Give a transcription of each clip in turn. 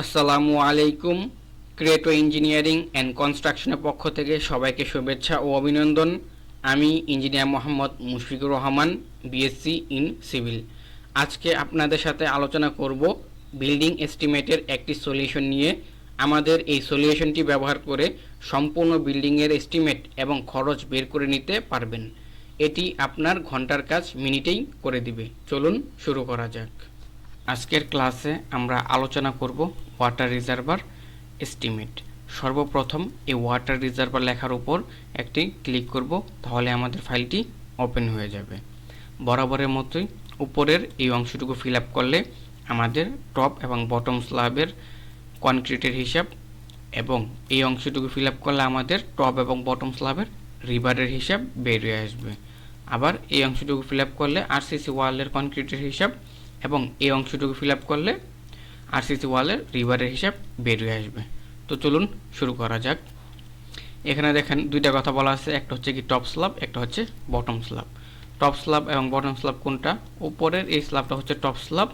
আসসালামু আলাইকুম ক্রিয়েটো engineering and কনস্ট্রাকশনের পক্ষ থেকে সবাইকে শুভেচ্ছা ও অভিনন্দন। আমি engineer Mohammad Mushfiqur Rahman BSc in civil আজকে আপনাদের সাথে আলোচনা করব বিল্ডিং এস্টিমেটের একটি সলিউশন নিয়ে। আমাদের এই সলিউশনটি ব্যবহার করে সম্পূর্ণ বিল্ডিংয়ের এস্টিমেট এবং খরচ বের করে নিতে পারবেন। এটি আপনার ঘণ্টার কাজ মিনিটেই করে দিবে। চলুন শুরু করা যাক। আজকের ক্লাসে আমরা আলোচনা করব ওয়াটার রিজার্ভার এস্টিমেট সর্বপ্রথম এই ওয়াটার রিজার্ভার লেখার উপর একটি ক্লিক করব, তাহলে আমাদের ফাইলটি ওপেন হয়ে যাবে। বরাবরের মতোই উপরের এই অংশটুকু ফিল আপ করলে আমাদের টপ এবং বটম স্ল্যাবের কনক্রিটের হিসাব এবং এই অংশটুকু ফিল আপ করলে আমাদের টপ এবং বটম স্ল্যাবের রিভারের হিসাব বেরিয়ে আসবে। আবার এই অংশটুকু ফিল আপ করলে আরসিসি ওয়ালের কনক্রিটের হিসাব এবং এই অংশটুকু ফিল আপ করলে আরসিসি ওয়ালের রিভারের হিসাব বেরিয়ে আসবে। তো চলুন শুরু করা যাক। এখানে দেখেন দুইটা কথা বলা আছে, একটা হচ্ছে কি টপ স্ল্যাব একটা হচ্ছে বটম স্ল্যাব টপ স্ল্যাব এবং বটম স্ল্যাব কোনটা? উপরের এই স্ল্যাবটা হচ্ছে টপ স্ল্যাব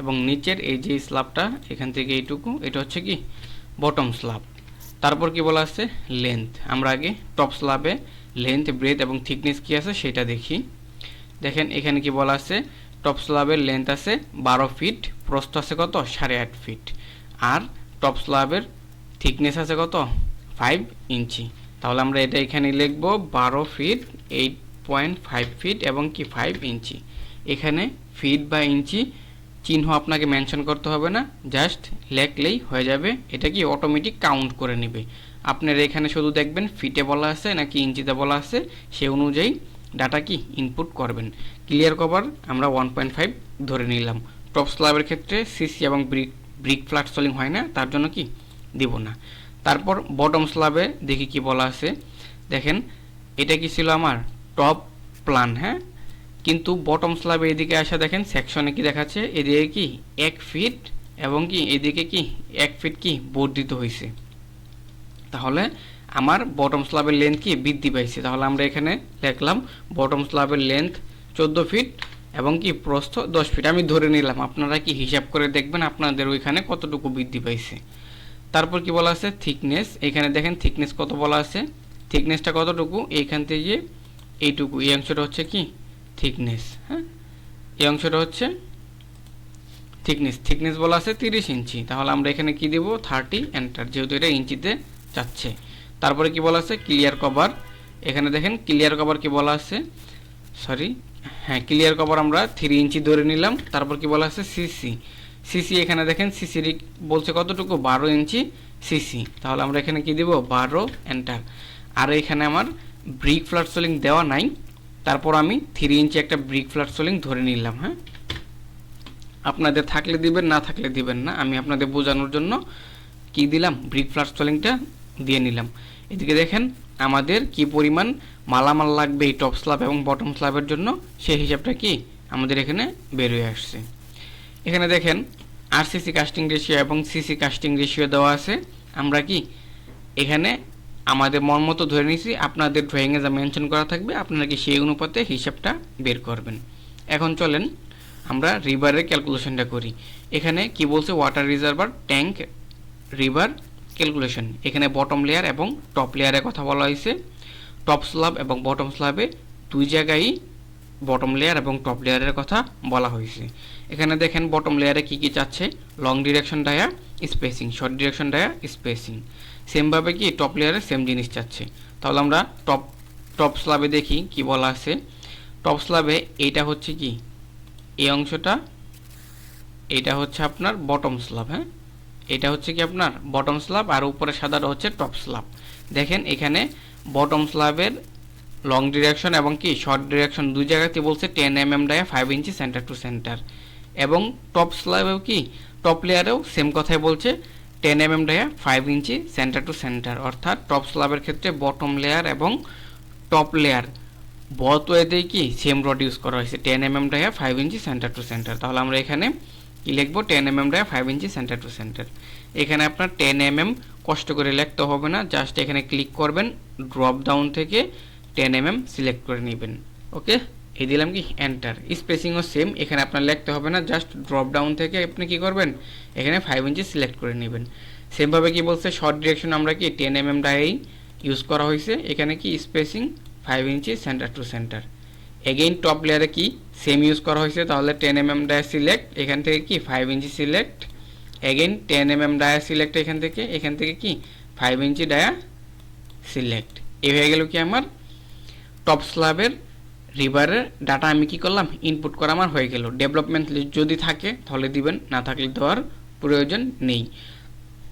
এবং নিচের এই যে স্ল্যাবটা এখান থেকে এইটুকু, এটা হচ্ছে কি বটম স্ল্যাব তারপর কি বলা আছে? লেন্থ আমরা আগে টপ স্ল্যাবে লেন্থ ব্রেথ এবং থিকনেস কি আছে সেটা দেখি। দেখেন এখানে কি বলা আছে? টপ স্ল্যাবের লেন্থ আছে বারো ফিট প্রস্থ আছে কত? সাড়ে আট ফিট আর টপ স্ল্যাবের থিকনেস আছে কত? ফাইভ ইঞ্চি তাহলে আমরা এটা এখানে লিখব বারো feet eight point five feet এবং কি ফাইভ ইঞ্চি এখানে ফিট বা ইঞ্চি চিহ্ন আপনাকে মেনশন করতে হবে না জাস্ট লেখলেই হয়ে যাবে। এটা কি অটোমেটিক কাউন্ট করে নেবে। আপনার এখানে শুধু দেখবেন ফিটে বলা আছে নাকি ইঞ্চিতে বলা আছে, সে অনুযায়ী ডাটা কি ইনপুট করবেন। ক্লিয়ার কভার আমরা ওয়ান পয়েন্ট ফাইভ ধরে নিলাম। টপ স্ল্যাবের ক্ষেত্রে সিসি এবং ব্রিক ব্রিক ফ্ল্যাট সোলিং হয় না, তার জন্য কি দিব না। তারপর বটম স্ল্যাবে দেখি কি বলা আছে। দেখেন, এটা কি ছিল আমার টপ প্ল্যান হ্যাঁ? কিন্তু বটম স্ল্যাবে এদিকে আসা দেখেন সেকশনে কি দেখাচ্ছে? এদিকে কি এক ফিট এবং কি, এদিকে কি এক ফিট কি বর্ধিত হয়েছে তাহলে আমার বটম স্ল্যাবের লেন্থ কি? বৃদ্ধি পাইছে। তাহলে আমরা এখানে লিখলাম বটম স্ল্যাবের লেন্থ চোদ্দ ফিট এবং কি প্রস্থ দশ ফিট আমি ধরে নিলাম, আপনারা কি হিসাব করে দেখবেন আপনাদের ওইখানে কতটুকু বৃদ্ধি পাইছে। তারপর কি বলা আছে? থিকনেস এখানে দেখেন থিকনেস কত বলা আছে? থিকনেসটা কতটুকু? এইখান থেকে এইটুকু। এই অংশটা হচ্ছে কি? থিকনেস হ্যাঁ? এই অংশটা হচ্ছে থিকনেস থিকনেস বলা আছে তিরিশ ইঞ্চি। তাহলে আমরা এখানে কি দেব? থার্টি এন্টার যেহেতু এটা ইঞ্চিতে যাচ্ছে। তারপরে কি বলা আছে? ক্লিয়ার কভার এখানে দেখেন ক্লিয়ার কভার কি বলা আছে? সরি হ্যাঁ ক্লিয়ার কভার আমরা থ্রি ইঞ্চি ধরে নিলাম। তারপর কি বলা আছে? সিসি সিসি এখানে দেখেন সিসির বলছে কতটুকু? বারো ইঞ্চি সিসি তাহলে আমরা এখানে কি দেব? বারো এন্টার আর এখানে আমার ব্রিক ফ্ল্যাট সোলিং দেওয়া নাই। তারপর আমি থ্রি ইঞ্চি একটা ব্রিক ফ্ল্যাট সোলিং ধরে নিলাম হ্যাঁ? আপনাদের থাকলে দিবেন, না থাকলে দিবেন না। আমি আপনাদের বোঝানোর জন্য কি দিলাম? ব্রিক ফ্ল্যাট সোলিংটা দিয়ে নিলাম। এদিকে দেখেন আমাদের কি পরিমাণ মালামাল লাগবে এই টপ স্ল্যাব এবং বটম স্ল্যাবের জন্য? সেই হিসাবটা কি? আমাদের এখানে বেরোয় আসছে। এখানে দেখেন আরসিসি কাস্টিং রেশিও এবং সিসি কাস্টিং রেশিও দেওয়া আছে। আমরা কি এখানে আমাদের মন মতো ধরে নিয়েছি, আপনাদের ড্রয়িংয়ে যা মেনশন করা থাকবে, আপনারা কি সেই অনুপাতে হিসাবটা বের করবেন। এখন চলেন আমরা রিভারের ক্যালকুলেশনটা করি। এখানে কি বলছে? ওয়াটার রিজার্ভার ট্যাঙ্ক রিভার ক্যালকুলেশন এখানে বটম লেয়ার এবং টপ লেয়ারের কথা বলা হয়েছে। টপ স্ল্যাব এবং বটম স্ল্যাবে দুই জায়গায় বটম লেয়ার এবং টপ লেয়ারের কথা বলা হয়েছে। এখানে দেখেন বটম লেয়ারে কি কি চাচ্ছে? Long direction dia spacing short direction dia spacing সেমভাবে কি টপ লেয়ারে সেম জিনিস চাচ্ছে। তাহলে আমরা টপ টপ স্ল্যাবে দেখি কি বলা আছে। টপ স্ল্যাবে এইটা হচ্ছে কি? এই অংশটা এটা হচ্ছে আপনার বটম স্ল্যাব হ্যাঁ? এটা হচ্ছে কি আপনার বটম স্ল্যাব আর উপরে সাদাটা হচ্ছে টপ স্ল্যাব দেখেন এখানে বটম স্ল্যাবের লং ডিরেকশন এবং কি শর্ট ডিরেকশন দুই জায়গাতে বলছে ten M M dia five inch centre to centre এবং টপ স্ল্যাবেও কি টপ লেয়ারেও সেম কথাই বলছে ten M M dia five inch centre to centre অর্থাৎ টপ স্ল্যাবের ক্ষেত্রে বটম লেয়ার এবং টপ লেয়ার বথ ওয়েতেই কি সেম রড ইউজ করা হয়েছে ten M M dia five inch centre to centre তাহলে আমরা এখানে কি লিখব? Ten M M five inch centre to centre এখানে আপনার টেন এম এম কষ্ট করে লিখতে হবে না জাস্ট এখানে ক্লিক করবেন ড্রপ ডাউন থেকে টেন এম এম সিলেক্ট করে নেবেন। ওকে এই দিলাম কি? এন্টার স্পেসিংও সেম এখানে আপনার লিখতে হবে না জাস্ট ড্রপ ডাউন থেকে আপনি কি করবেন? এখানে ফাইভ ইঞ্চি সিলেক্ট করে নেবেন। সেমভাবে কি বলছে? শর্ট ডিরেকশন আমরা কি ten M M dia use করা হয়েছে। এখানে কি spacing five inch centre to centre again top লেয়ারে কি? সেম ইউজ করা হয়েছে, তাহলে ten M M dia select এখান থেকে কি? Five inch select again ten M M dia select এখান থেকে এখান থেকে কি? ফাইভ ইঞ্চি ডায়া সিলেক্ট এই হয়ে গেল কি আমার? টপ স্ল্যাবের রিভারের ডাটা আমি কি করলাম? ইনপুট করা আমার হয়ে গেল। ডেভেলপমেন্ট লিস্ট যদি থাকে, তাহলে দিবেন, না থাকলে দেওয়ার প্রয়োজন নেই।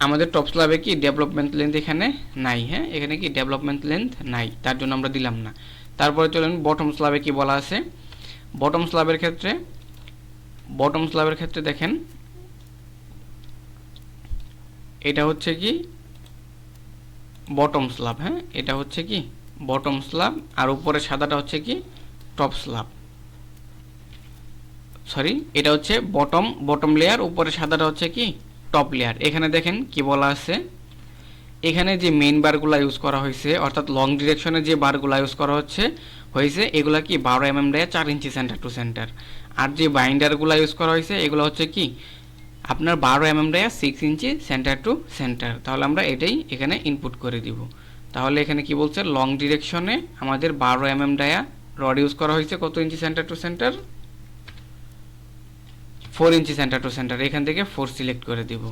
আমাদের টপ স্ল্যাবে কি? ডেভেলপমেন্ট লেন্থ এখানে নাই হ্যাঁ? এখানে কি? ডেভেলপমেন্ট লেন্থ নাই, তার জন্য আমরা দিলাম না। তারপরে চলেন বটম স্ল্যাবে কি বলা আছে? বটম স্ল্যাবের ক্ষেত্রে বটম স্ল্যাবের ক্ষেত্রে দেখেন, এটা হচ্ছে কি? বটম স্ল্যাব হ্যাঁ? এটা হচ্ছে কি? বটম স্ল্যাব আর উপরে সাদাটা হচ্ছে কি? টপ স্ল্যাব সরি এটা হচ্ছে বটম বটম লেয়ার উপরে সাদাটা হচ্ছে কি? টপ লেয়ার এখানে দেখেন কি বলা আছে? এখানে যে মেইন বারগুলো ইউজ করা হয়েছে, অর্থাৎ লং ডিরেকশনে যে বারগুলো ইউজ করা হচ্ছে, হয়েছে এগুলা কি বারো এম এম দেয় চার ইঞ্চি সেন্টার টু সেন্টার আর যে বাইন্ডারগুলো ইউজ করা হয়েছে, এগুলো হচ্ছে কি? আপনার বারো M M dia six inch centre to centre তাহলে আমরা এটাই এখানে ইনপুট করে দিব। তাহলে এখানে কি বলছে? লং ডিরেকশনে আমাদের বারো M M dia rod use করা হয়েছে, কত inch centre to centre four inch centre to centre এখান থেকে ফোর সিলেক্ট করে দিব।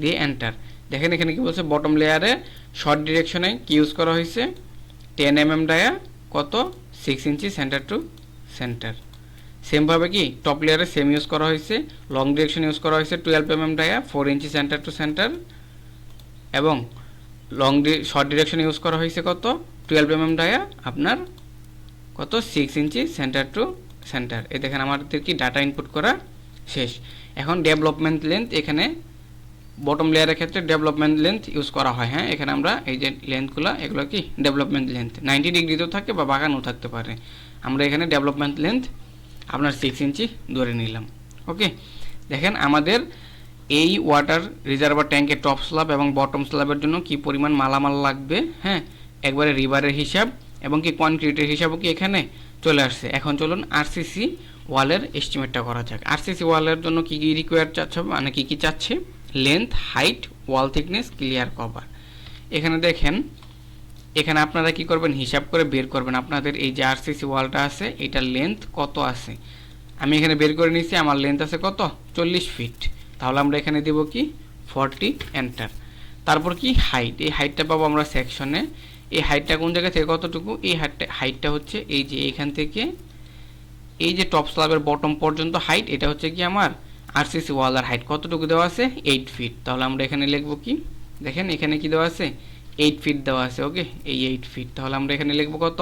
দিয়ে এন্টার দেখেন এখানে কি বলছে? বটম লেয়ারে শর্ট ডিরেকশনে কি ইউজ করা হয়েছে? টেন এম এম ডায়া কত? Six inch centre to centre সেমভাবে কি? টপ লেয়ারে সেম ইউজ করা হয়েছে। লং ডিরেকশন ইউজ করা হয়েছে twelve M M dia four inch centre to centre এবং লং শর্ট ডিরেকশন ইউজ করা হয়েছে কত? টুয়েলভ এম এম ডায়া, আপনার কত? Six inch centre to centre এ দেখেন, আমাদের কি ডাটা ইনপুট করা শেষ। এখন ডেভেলপমেন্ট লেন্থ এখানে বটম লেয়ারের ক্ষেত্রে ডেভেলপমেন্ট লেন্থ ইউজ করা হয় হ্যাঁ? এখানে আমরা এই যে লেন্থগুলো এগুলো কি? ডেভেলপমেন্ট লেন্থ নাইনটি ডিগ্রিতেও থাকে বা বাগানও থাকতে পারে। আমরা এখানে ডেভেলপমেন্ট লেন্থ আপনার সিক্স ইঞ্চি ধরে নিলাম ওকে দেখেন আমাদের এই ওয়াটার রিজার্ভার ট্যাঙ্কের টপ স্ল্যাব এবং বটম স্ল্যাবের জন্য কি পরিমাণ মালামাল লাগবে হ্যাঁ? একবারে রিভারের হিসাব এবং কি কনক্রিটের হিসাবও কি এখানে চলে আসছে। এখন চলুন আরসিসি ওয়ালের এস্টিমেটটা করা যাক। আরসিসি ওয়ালের জন্য কি কী রিকোয়ার চাচ্ছে মানে কী কী চাচ্ছে? Length height wall thickness clear cover এখানে দেখেন, এখানে আপনারা কি করবেন? হিসাব করে বের করবেন। আপনাদের এই যে আরসিসি ওয়ালটা আছে এটার লেন্থ কত আছে? আমি এখানে বের করে নিয়েছি, আমার লেন্থ আছে কত? চল্লিশ ফিট তাহলে আমরা এখানে দেব কি? ফর্টি এন্টার তারপর কি? হাইট এই হাইটটা পাবো আমরা সেকশনে এই হাইটটা কোন জায়গা থেকে কতটুকু? এই হাইটটা হাইটটা হচ্ছে এই যে এখান থেকে, এই যে টপ স্ল্যাবের বটম পর্যন্ত হাইট এটা হচ্ছে কি আমার আরসিসি ওয়ালের হাইট কতটুকু দেওয়া আছে? এইট ফিট তাহলে আমরা এখানে লিখব কি? দেখেন, এখানে কি দেওয়া আছে? এইট ফিট দেওয়া আছে ওকে এই এইট ফিট তাহলে আমরা এখানে লিখব কত?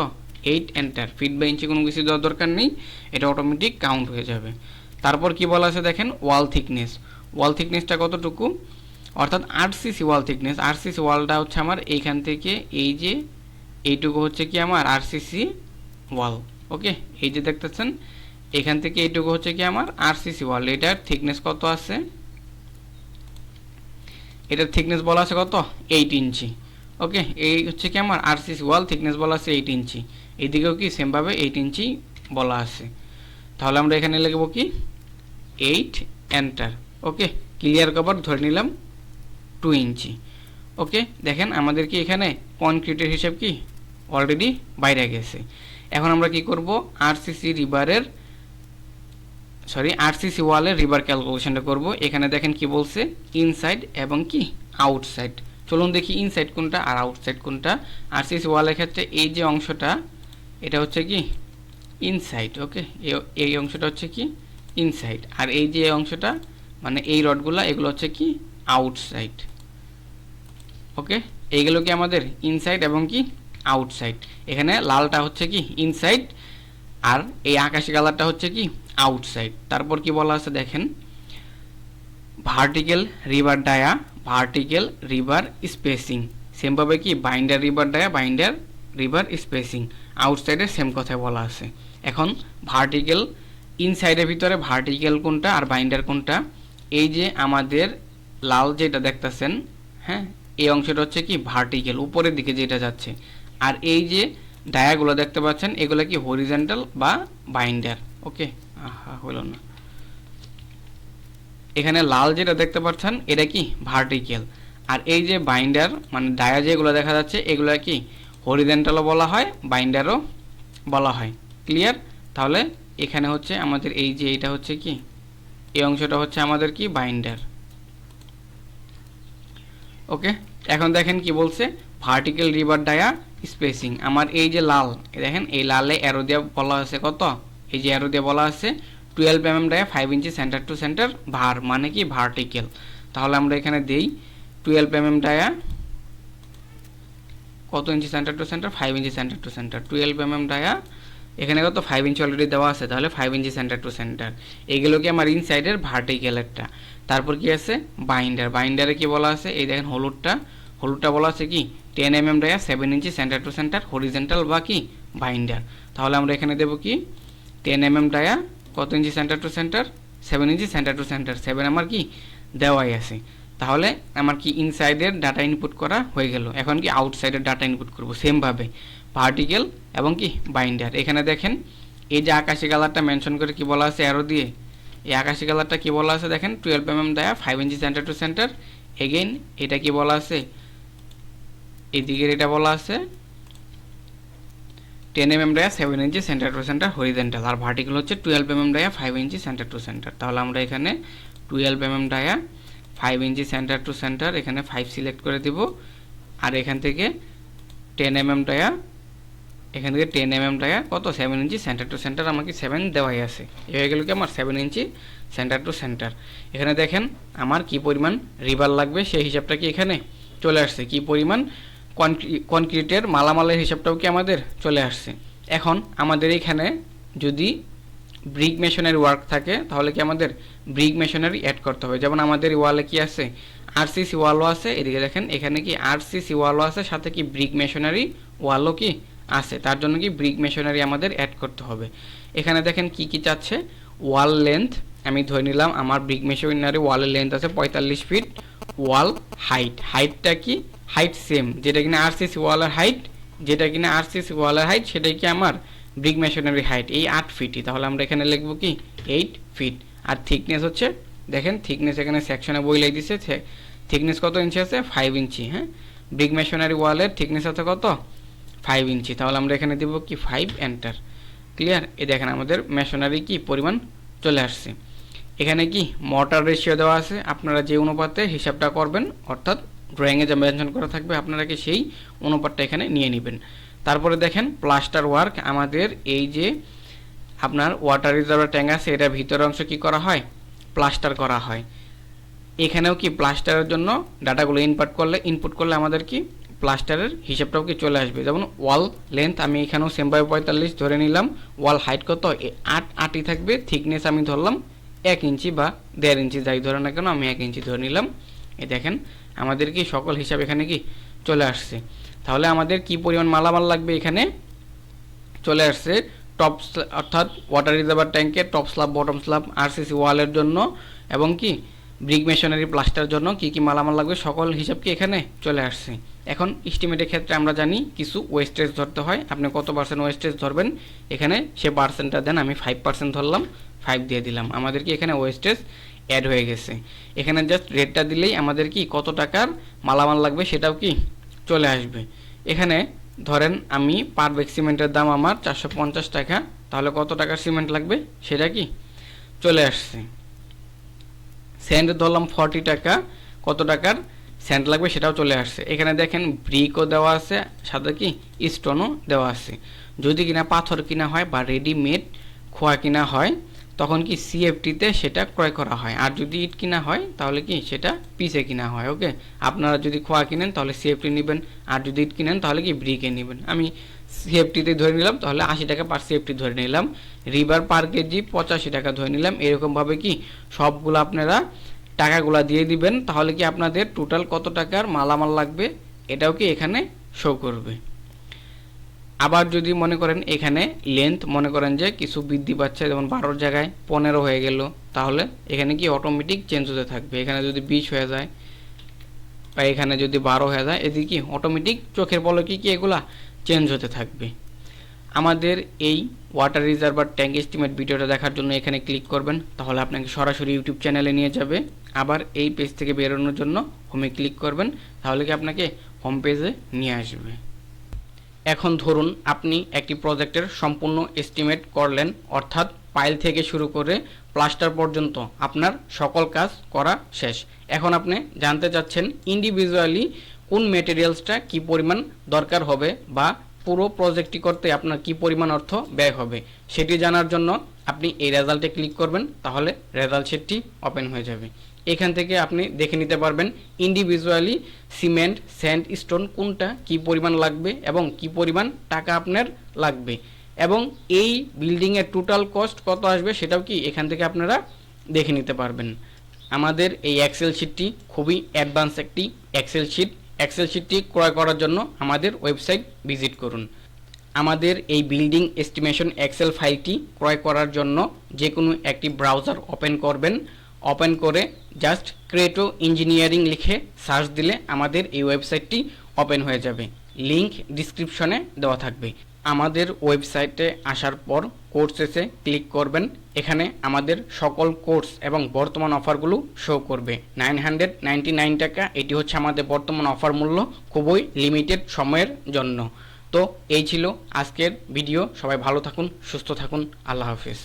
এইট এন্টার ফিট বা ইঞ্চি কোনো কিছু দেওয়ার দরকার নেই। এটা অটোমেটিক কাউন্ট হয়ে যাবে। তারপর কি বলা আছে দেখেন? ওয়াল থিকনেস ওয়াল থিকনেসটা কতটুকু? অর্থাৎ আরসিসি ওয়াল থিকনেস আরসিসি ওয়ালটা হচ্ছে আমার এইখান থেকে এই যে এইটুকু হচ্ছে কি আমার আরসিসি ওয়াল ওকে এই যে দেখতেছেন এখান থেকে এইটুকু হচ্ছে কি আমার আরসিসি ওয়াল। এটার থিকনেস কত আছে? এটার থিকনেস বলা আছে কত? এইট ইঞ্চি ওকে এই হচ্ছে কি আমার আরসিসি ওয়াল থিকনেস বলা আছে এইট ইঞ্চি এইদিকেও কি সেমভাবে এইট ইঞ্চি বলা আছে। তাহলে আমরা এখানে লিখব কি? Eight enter okay clear cover ধরে নিলাম টু ইঞ্চি ওকে দেখেন আমাদের কি এখানে কনক্রিটের হিসাব কি? অলরেডি বাইরে গেছে। এখন আমরা কি করব? আরসিসি রিভারের সরি আরসিসি ওয়ালের রিভার ক্যালকুলেশনটা করব। এখানে দেখেন কি বলছে? ইনসাইড এবং কি? আউটসাইড চলুন দেখি ইনসাইড কোনটা আর আউটসাইড কোনটা। আরসিসি ওয়ালের ক্ষেত্রে এই যে অংশটা, এটা হচ্ছে কি? ইনসাইড ওকে এই অংশটা হচ্ছে কি? ইনসাইড আর এই যে অংশটা মানে এই রডগুলো, এগুলো হচ্ছে কি? আউটসাইড ওকে এইগুলো কি আমাদের? ইনসাইড এবং কি? আউটসাইড এখানে লালটা হচ্ছে কি? ইনসাইড আর এই আকাশি কালারটা হচ্ছে কি? আউটসাইড তারপর কি বলা আছে দেখেন? Vertical river dia vertical river spacing সেমভাবে কি? Binder river dia binder river spacing আউটসাইডে same কথা বলা আছে। এখন ভার্টিক্যাল ইনসাইডের ভিতরে ভার্টিক্যাল কোনটা আর বাইন্ডার কোনটা? এই যে আমাদের লাল যেটা দেখতেছেন হ্যাঁ? এই অংশটা হচ্ছে কি? ভার্টিক্যাল উপরের দিকে যেটা যাচ্ছে। আর এই যে ডায়াগুলো দেখতে পাচ্ছেন, এগুলো কি হরিজেন্টাল বা বাইন্ডার ওকে হলো না। এখানে লাল যেটা দেখতে পাচ্ছেন, এটা কি? ভার্টিক্যাল আর এই যে বাইন্ডার মানে ডায়া যেগুলো দেখা যাচ্ছে, এগুলো কি? হরিজেন্টালও বলা হয় বাইন্ডারও বলা হয়। ক্লিয়ার তাহলে এখানে হচ্ছে আমাদের এই যে এটা হচ্ছে কি? এই অংশটা হচ্ছে আমাদের কি? বাইন্ডার ওকে এখন দেখেন কি বলছে? ভার্টিক্যাল রিভার ডায়া স্পেসিং আমার এই যে লাল দেখেন, এই লালে অ্যারো দিয়ে বলা হয়েছে কত? এই যে অ্যারো দিয়ে বলা আছে twelve M M dia five inch centre to centre ভার মানে কি ভার্টিক্যাল তাহলে আমরা এখানে দেই টুয়েলভ এম এম ডায়া কত inch centre to centre five inch centre to centre twelve M M dia এখানে কত? ফাইভ ইঞ্চি অলরেডি দেওয়া আছে, তাহলে five inch centre to centre এগুলো কি আমার ইনসাইডের ভার্টিক্যাল একটা। তারপর কি আছে? বাইন্ডার বাইন্ডারে কি বলা আছে? এই দেখেন হলুদটা। হলুদটা বলা আছে কি? Ten M M dia seven inch centre to centre horizontal বা কি? বাইন্ডার তাহলে আমরা এখানে দেবো কি? টেন এম এম ডায়া কত inch centre to centre seven inch centre to centre seven আমার কি? দেওয়াই আছে। তাহলে আমার কি ইনসাইডের ডাটা ইনপুট করা হয়ে গেল। এখন কি আউটসাইডের ডাটা ইনপুট করব? সেমভাবে ভার্টিক্যাল এবং কি বাইন্ডার এখানে দেখেন, এই যে আকাশি কালারটা মেনশন করে কি বলা আছে? অ্যারো দিয়ে। এই আকাশি কালারটা কি বলা আছে? দেখেন twelve M M dia five inch centre to centre again এটা কি বলা আছে? এদিকের এটা বলা আছে। Ten M M dia seven inch centre to centre horizontal R vertical হচ্ছে twelve M M dia five inch centre to centre তাহলে আমরা এখানে twelve M M dia five inch centre to centre এখানে ফাইভ সিলেক্ট করে দিব। আর এখান থেকে ten M M dia এখান থেকে টেন এম এম টাকা কত? Seven inch centre to centre আমাকে সেভেন দেওয়াই আছে। এ হয়ে গেল কি আমার seven inch centre to centre এখানে দেখেন আমার কি পরিমাণ রিবার লাগবে, সেই হিসাবটা কি এখানে চলে আসছে। কি পরিমাণ কনক্রিটের মালামালের হিসাবটাও কি আমাদের চলে আসছে? এখন আমাদের এখানে যদি ব্রিক মেশিনারি ওয়ার্ক থাকে, তাহলে কি আমাদের ব্রিক মেশিনারি অ্যাড করতে হবে? যেমন আমাদের ওয়ালে কি আছে? আরসিসি ওয়ালও আছে। এদিকে দেখেন, এখানে কি আরসিসি ওয়ালও আছে, সাথে কি ব্রিক মেশনারি ওয়ালও কি আছে? তার জন্য কি ব্রিক মেশিনারি আমাদের অ্যাড করতে হবে। এখানে দেখেন কি কি চাচ্ছে? ওয়াল লেন্থ আমি ধরে নিলাম, আমার ব্রিক মেশিনারি ওয়ালের লেন্থ আছে পঁয়তাল্লিশ ফিট ওয়াল হাইট হাইটটা কি? হাইট সেম যেটা কিনা আরসিসি ওয়ালের হাইট যেটা কিনা আরসিসি ওয়ালের হাইট সেটাই কি আমার ব্রিক মেশিনারি হাইট এই আট ফিটই তাহলে আমরা এখানে লিখব কি? এইট ফিট আর থিকনেস হচ্ছে, দেখেন থিকনেস এখানে সেকশনে বই লেগে দিছে থিকনেস কত ইঞ্চি আছে? ফাইভ ইঞ্চি হ্যাঁ? ব্রিক মেশিনারি ওয়ালের থিকনেস আছে কত? ফাইভ ইঞ্চি তাহলে আমরা এখানে দেবো কি? ফাইভ এন্টার ক্লিয়ার এই দেখেন আমাদের মেশনারি কি পরিমাণ চলে আসছে। এখানে কি মর্টার রেশিও দেওয়া আছে, আপনারা যে অনুপাতে হিসাবটা করবেন, অর্থাৎ ড্রয়িংয়ে যা মেনশন করা থাকবে, আপনারা কি সেই অনুপাতটা এখানে নিয়ে নেবেন। তারপরে দেখেন প্লাস্টার ওয়ার্ক আমাদের এই যে আপনার ওয়াটার রিজার্ভার ট্যাঙ্ক আছে এটার ভিতরের অংশ কি করা হয়? প্লাস্টার করা হয়। এখানেও কি প্লাস্টারের জন্য ডাটাগুলো ইনপুট করলে ইনপুট করলে আমাদের কি প্লাস্টারের হিসাবটাও কি চলে আসবে? যেমন ওয়াল লেন্থ আমি এখানেও সেমভাবে পঁয়তাল্লিশ ধরে নিলাম। ওয়াল হাইট কত? আট, আটই থাকবে। থিকনেস আমি ধরলাম এক ইঞ্চি বা দেড় ইঞ্চি, যাই ধরে না কেন, আমি এক ইঞ্চি ধরে নিলাম। এই দেখেন আমাদের কি সকল হিসাব এখানে কি চলে আসছে? তাহলে আমাদের কি পরিমাণ মালামাল লাগবে এখানে? চলে আসছে টপ অর্থাৎ ওয়াটার রিজার্ভার ট্যাঙ্কের top slab bottom slab RCC ওয়ালের জন্য এবং কি ব্রিক মেশনারি প্লাস্টার জন্য কি কি মালামাল লাগবে সকল হিসাব কি এখানে চলে আসছে। এখন ইস্টিমেটের ক্ষেত্রে আমরা জানি কিছু ওয়েস্টেজ ধরতে হয়। আপনি কত পার্সেন্ট ওয়েস্টেজ ধরবেন? এখানে সে পার্সেন্টটা দেন, আমি ফাইভ পার্সেন্ট ধরলাম ফাইভ দিয়ে দিলাম। আমাদের কি এখানে ওয়েস্টেজ অ্যাড হয়ে গেছে। এখানে জাস্ট রেটটা দিলেই আমাদের কি কত টাকার মালামাল লাগবে সেটাও কি চলে আসবে। এখানে ধরেন আমি পার ব্যাগ সিমেন্টের দাম আমার চারশো পঞ্চাশ টাকা, তাহলে কত টাকার সিমেন্ট লাগবে? সেটা কি? চলে আসছে। স্যান্ড ধরলাম ফর্টি টাকা, কত টাকার স্যান্ড লাগবে সেটাও চলে আসছে। এখানে দেখেন ব্রিকও দেওয়া আছে, সাথে কি স্টোনও দেওয়া আছে। যদি কিনা পাথর কিনা হয় বা রেডিমেড খোয়া কিনা হয় তখন কি সিএফটিতে সেটা ক্রয় করা হয়? আর যদি ইট কিনা হয়, তাহলে কি সেটা পিসে কিনা হয় ওকে আপনারা যদি খোয়া কিনেন, তাহলে সিএফটি নেবেন। আর যদি ইট কিনেন, তাহলে কি ব্রিকে নেবেন। আমি সিএফটিতে ধরে নিলাম, তাহলে আশি টাকা পার সিএফটি ধরে নিলাম। রিভার পার কেজি পঁচাশি টাকা ধরে নিলাম। এরকমভাবে কি সবগুলো আপনারা টাকাগুলো দিয়ে দিবেন, তাহলে কি আপনাদের টোটাল কত টাকার মালামাল লাগবে? এটাও কি এখানে শো করবে। আবার যদি মনে করেন এখানে লেন্থ মনে করেন যে কিছু বৃদ্ধি পাচ্ছে, যেমন বারোর জায়গায় পনেরো হয়ে গেল, তাহলে এখানে কি অটোমেটিক চেঞ্জ হতে থাকবে। এখানে যদি বিশ হয়ে যায় বা এখানে যদি বারো হয়ে যায় এদিকে কি অটোমেটিক চোখের বলে কি কি এগুলা চেঞ্জ হতে থাকবে? আমাদের এই ওয়াটার রিজার্ভার ট্যাঙ্ক এস্টিমেট ভিডিওটা দেখার জন্য এখানে ক্লিক করবেন, তাহলে আপনাকে সরাসরি ইউটিউব চ্যানেলে নিয়ে যাবে। আবার এই পেজ থেকে বেরোনোর জন্য হোমে ক্লিক করবেন, তাহলে কি আপনাকে হোম পেজে নিয়ে আসবে। এখন ধরুন আপনি একটি প্রজেক্টের সম্পূর্ণ এস্টিমেট করলেন, অর্থাৎ পাইল থেকে শুরু করে প্লাস্টার পর্যন্ত আপনার সকল কাজ করা শেষ। এখন আপনি জানতে চাচ্ছেন ইন্ডিভিজুয়ালি কোন মেটেরিয়ালসটা কি পরিমাণ দরকার হবে বা পুরো প্রজেক্টটি করতে আপনার কি পরিমাণ অর্থ ব্যয় হবে। সেটি জানার জন্য আপনি এই রেজাল্টে ক্লিক করবেন, তাহলে রেজাল্ট শিটটি ওপেন হয়ে যাবে। এখান থেকে আপনি দেখে নিতে পারবেন ইন্ডিভিজুয়ালি সিমেন্ট স্যান্ড স্টোন কোনটা কি পরিমাণ লাগবে এবং কি পরিমাণ টাকা আপনার লাগবে। এবং এই বিল্ডিংয়ের টোটাল কস্ট কত আসবে সেটাও কি এখান থেকে আপনারা দেখে নিতে পারবেন। আমাদের এই এক্সেল শিটটি খুবই অ্যাডভান্স একটি এক্সেল শিট এক্সেল শিটটি ক্রয় করার জন্য আমাদের ওয়েবসাইট ভিজিট করুন। আমাদের এই বিল্ডিং এস্টিমেশন এক্সেল ফাইলটি ক্রয় করার জন্য যে কোনো একটি ব্রাউজার ওপেন করবেন। ওপেন করে জাস্ট ক্রিয়েটো ইঞ্জিনিয়ারিং লিখে সার্চ দিলে আমাদের এই ওয়েবসাইটটি ওপেন হয়ে যাবে। লিংক ডিসক্রিপশনে দেওয়া থাকবে। আমাদের ওয়েবসাইটে আসার পর কোর্সেসে ক্লিক করবেন। এখানে আমাদের সকল কোর্স এবং বর্তমান অফারগুলো শো করবে। নাইন হান্ড্রেড নাইনটি নাইন টাকা, এটি হচ্ছে আমাদের বর্তমান অফার মূল্য, খুবই লিমিটেড সময়ের জন্য। তো এই ছিল আজকের ভিডিও। সবাই ভালো থাকুন সুস্থ থাকুন। আল্লাহ হাফিজ।